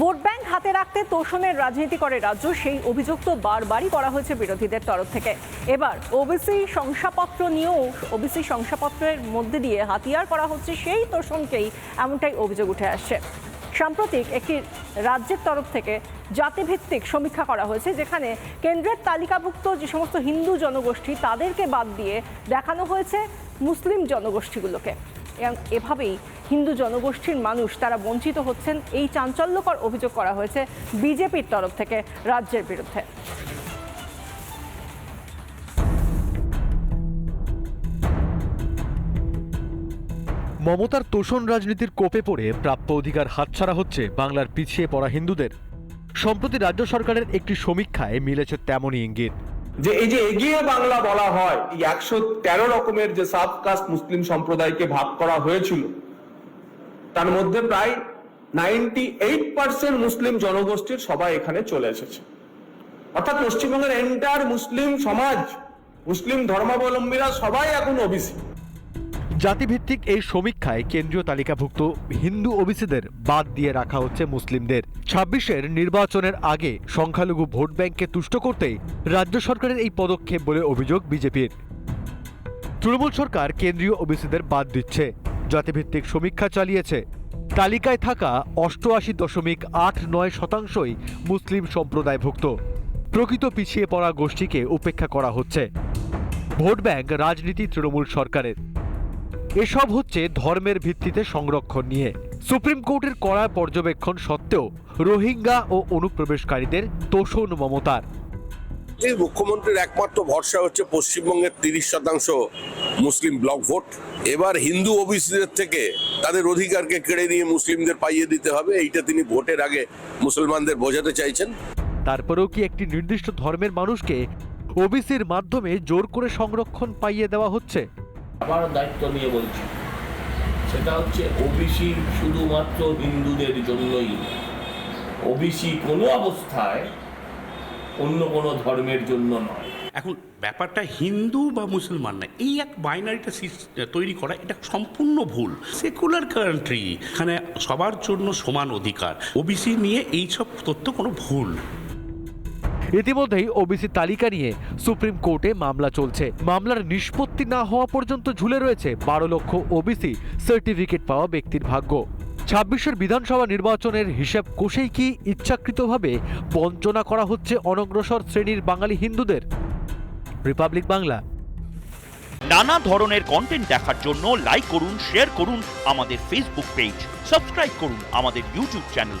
Vote bank হাতে রাখতে তোষণের রাজনীতি করে রাজ্য, সেই অভিযোগ তো বারবারই করা হয়েছে বিরোধীদের তরফ থেকে। এবার ওবিসি শংসাপত্র নিয়েও ওবিসি শংসাপত্রের মধ্যে দিয়ে হাতিয়ার করা হচ্ছে সেই তোষণকেই, এমনটাই অভিযোগ উঠে আসছে। সাম্প্রতিক একটি রাজ্যের তরফ থেকে জাতিভিত্তিক সমীক্ষা করা হয়েছে, যেখানে কেন্দ্রের তালিকাভুক্ত যে সমস্ত হিন্দু জনগোষ্ঠী তাদেরকে বাদ দিয়ে দেখানো হয়েছে মুসলিম জনগোষ্ঠীগুলোকে। এবং এভাবেই হিন্দু জনগোষ্ঠীর মানুষ তারা বঞ্চিত হচ্ছেন। এই চাঞ্চল্যকর অভিযোগ করা হয়েছে বিজেপির তরফ থেকে রাজ্যের বিরুদ্ধে। মমতার তোষণ রাজনীতির কোপে পড়ে প্রাপ্য অধিকার হাতছাড়া হচ্ছে বাংলার পিছিয়ে পড়া হিন্দুদের। সম্প্রতি রাজ্য সরকারের একটি সমীক্ষায় মিলেছে তেমনই ইঙ্গিত। যে এই যে এগিয়ে বাংলা বলা হয়, এই একশো তেরো রকমের যে সাবকাস্ট মুসলিম সম্প্রদায়কে ভাগ করা হয়েছিল, তার মধ্যে প্রায় নাইনটি এইট পার্সেন্ট মুসলিম জনগোষ্ঠীর সবাই এখানে চলে এসেছে। অর্থাৎ পশ্চিমবঙ্গের এন্টার মুসলিম সমাজ, মুসলিম ধর্মাবলম্বীরা সবাই এখন ওবিসি জাতিভিত্তিক এই সমীক্ষায় কেন্দ্রীয় তালিকাভুক্ত হিন্দু ওবিসিদের বাদ দিয়ে রাখা হচ্ছে মুসলিমদের। ছাব্বিশের নির্বাচনের আগে সংখ্যালঘু ভোট ব্যাংককে তুষ্ট করতেই রাজ্য সরকারের এই পদক্ষেপ বলে অভিযোগ বিজেপির। তৃণমূল সরকার কেন্দ্রীয় ওবিসিদের বাদ দিচ্ছে। জাতিভিত্তিক সমীক্ষা চালিয়েছে। তালিকায় থাকা অষ্টআশি দশমিক আট নয় শতাংশই মুসলিম সম্প্রদায়ভুক্ত। প্রকৃত পিছিয়ে পড়া গোষ্ঠীকে উপেক্ষা করা হচ্ছে। ভোট ব্যাংক রাজনীতি তৃণমূল সরকারের। এসব হচ্ছে ধর্মের ভিত্তিতে সংরক্ষণ নিয়ে। সুপ্রিম কোর্টের কড়া পর্যবেক্ষণ সত্ত্বেও রোহিঙ্গা ও অনুপ্রবেশকারীদের তোষণ মমতার। এই মুখ্যমন্ত্রীর একমাত্র ভরসা হচ্ছে পশ্চিমবঙ্গের তিরিশ শতাংশ মুসলিম ব্লক ভোট। এবার হিন্দু ওবিসিদের থেকে তাদের অধিকারকে কেড়ে নিয়ে মুসলিমদের পাইয়ে দিতে হবে এইটা তিনি ভোটের আগে মুসলমানদের বোঝাতে চাইছেন। তারপরেও কি একটি নির্দিষ্ট ধর্মের মানুষকে ওবিসির মাধ্যমে জোর করে সংরক্ষণ পাইয়ে দেওয়া হচ্ছে? আবার দায়িত্ব নিয়ে বলছি। সেটা হচ্ছে ওবিসি শুধুমাত্র হিন্দুদের জন্যই ওবিসি কোনো অবস্থায় অন্য কোনো ধর্মের জন্য নয়। এখন ব্যাপারটা হিন্দু বা মুসলমান না, এই এক বাইনারিটা তৈরি করা, এটা সম্পূর্ণ ভুল। সেকুলার কান্ট্রি, এখানে সবার জন্য সমান অধিকার। ওবিসি নিয়ে এইসব তথ্য কোনো ভুল। ইতিমধ্যেই ওবিসি তালিকা নিয়ে সুপ্রিম কোর্টে মামলা চলছে। মামলার নিষ্পত্তি না হওয়া পর্যন্ত ঝুলে রয়েছে বারো লক্ষ ওবিসি সার্টিফিকেট পাওয়া ব্যক্তির ভাগ্য। ছাব্বিশের বিধানসভা নির্বাচনের হিসাব কষেই কি ইচ্ছাকৃতভাবে বঞ্চনা করা হচ্ছে অনগ্রসর শ্রেণির বাঙালি হিন্দুদের? রিপাবলিক বাংলা। নানা ধরনের কন্টেন্ট দেখার জন্য লাইক করুন শেয়ার করুন আমাদের ফেসবুক পেজ সাবস্ক্রাইব করুন আমাদের ইউটিউব চ্যানেল